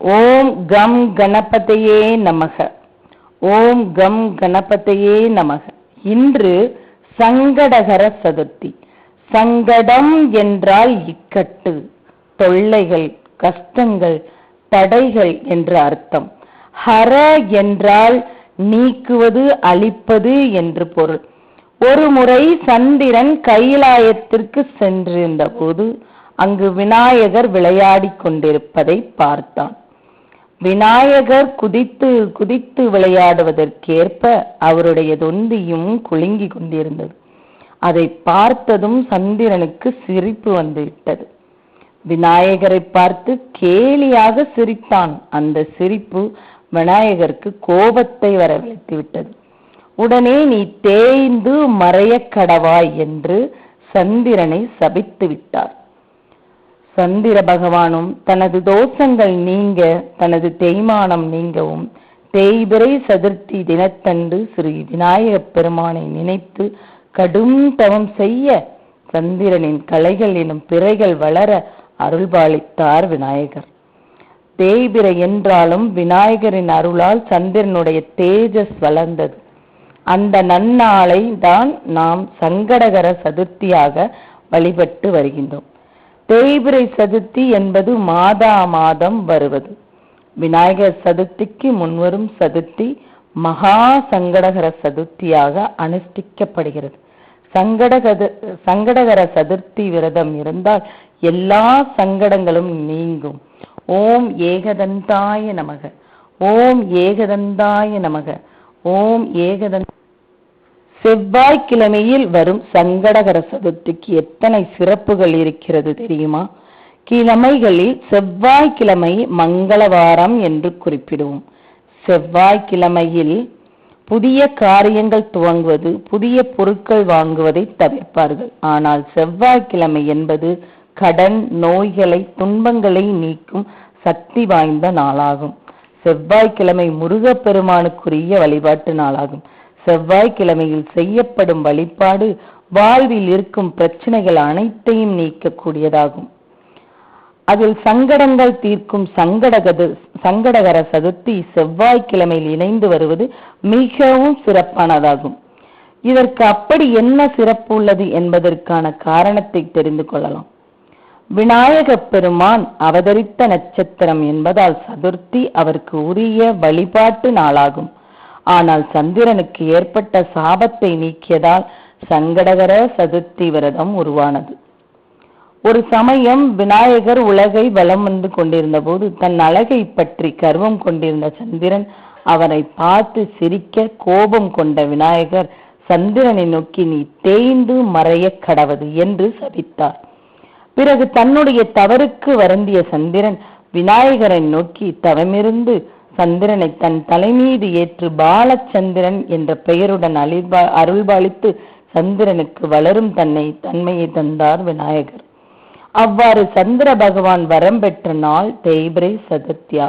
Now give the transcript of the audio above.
ஓம் come கணபதையே நமக. ஓம் come கணபதையே நமக. இன்று சங்கடகர சதுர்த்தி. சங்கடம் என்றால் இக்கட்டு தொல்லைகள் கஷ்டங்கள் தடைகள் என்று அர்த்தம். ஹர என்றால் நீக்குவது அழிப்பது என்று பொருள். ஒரு முறை சந்திரன் கைலாயத்திற்கு சென்றிருந்த போது அங்கு விநாயகர் விளையாடிக் கொண்டிருப்பதை பார்த்தான். விநாயகர் குதித்து குதித்து விளையாடுவதற்கேற்ப அவருடைய தொந்தியும் குலுங்கி கொண்டிருந்தது. அதை பார்த்ததும் சந்திரனுக்கு சிரிப்பு வந்துவிட்டது. விநாயகரை பார்த்து கேலியாக சிரித்தான். அந்த சிரிப்பு விநாயகருக்கு கோபத்தை வரவழைத்து விட்டது. உடனே நீ தேய்ந்து மறைய கடவாய் என்று சந்திரனை சபித்து விட்டார். சந்திர பகவானும் தனது தோஷங்கள் நீங்க தனது தேய்மானம் நீங்கவும் தேய்பிரை சதுர்த்தி தினத்தன்று ஸ்ரீ விநாயகப் பெருமானை நினைத்து கடும் தவம் செய்ய சந்திரனின் கலைகள் எனும் பிறைகள் வளர அருள்பாலித்தார் விநாயகர். தேய்பிரை என்றாலும் விநாயகரின் அருளால் சந்திரனுடைய தேஜஸ் வளர்ந்தது. அந்த நன்னாளை தான் நாம் சங்கடகர சதுர்த்தியாக வழிபட்டு வருகின்றோம். தேய்பிரை சதுர்த்தி என்பது மாதா மாதம் வருவது. விநாயகர் சதுர்த்திக்கு முன்வரும் சதுர்த்தி மகா சங்கடகர சதுர்த்தியாக அனுஷ்டிக்கப்படுகிறது. சங்கடகத சங்கடகர சதுர்த்தி விரதம் இருந்தால் எல்லா சங்கடங்களும் நீங்கும். ஓம் ஏகதந்தாய நமக. ஓம் ஏகதந்தாய நமக. ஓம் ஏகதந்த செவ்வாய்க்கிழமையில் வரும் சங்கடகர சதுர்த்திக்கு எத்தனை சிறப்புகள் இருக்கிறது தெரியுமா? கிழமைகளில் செவ்வாய்க்கிழமை மங்களவாரம் என்று குறிப்பிடுவோம். செவ்வாய்க்கிழமையில் புதிய காரியங்கள் துவங்குவது புதிய பொருட்கள் வாங்குவதை தவிர்ப்பார்கள். ஆனால் செவ்வாய்க்கிழமை என்பது கடன் நோய்களை துன்பங்களை நீக்கும் சக்தி வாய்ந்த நாளாகும். செவ்வாய்க்கிழமை முருகப்பெருமானுக்குரிய வழிபாட்டு நாளாகும். செவ்வாய்க்கிழமையில் செய்யப்படும் வழிபாடு வாழ்வில் இருக்கும் பிரச்சனைகள் அனைத்தையும் நீக்கக்கூடியதாகும். அதில் சங்கடங்கள் தீர்க்கும் சங்கடகது சங்கடகர சதுர்த்தி செவ்வாய்க்கிழமையில் இணைந்து வருவது மிகவும் சிறப்பானதாகும். இதற்கு அப்படி என்ன சிறப்பு உள்ளது என்பதற்கான காரணத்தை தெரிந்து கொள்ளலாம். விநாயக பெருமான் அவதரித்த நட்சத்திரம் என்பதால் சதுர்த்தி அவருக்கு உரிய வழிபாட்டு நாளாகும். ஆனால் சந்திரனுக்கு ஏற்பட்ட சாபத்தை நீக்கியதால் சங்கடகர சதுர்த்தி விரதம் உருவானது. ஒரு சமயம் விநாயகர் உலகை வலம் வந்து கொண்டிருந்த போது தன் அழகை பற்றி கர்வம் கொண்டிருந்த சந்திரன் அவரை பார்த்து சிரிக்க கோபம் கொண்ட விநாயகர் சந்திரனை நோக்கி நீ தேய்ந்து மறைய கடவது என்று சபித்தார். பிறகு தன்னுடைய தவறுக்கு வருந்திய சந்திரன் விநாயகரை நோக்கி தவமிருந்து சந்திரனை தன் தலைமீது ஏற்று பாலச்சந்திரன் என்ற பெயருடன் அழிபா அருள்பாலித்து சந்திரனுக்கு வளரும் தன்னை தன்மையை தந்தார் விநாயகர். அவ்வாறு சந்திர பகவான் வரம் பெற்ற நாள் தேய்பிரை சதுர்த்தியா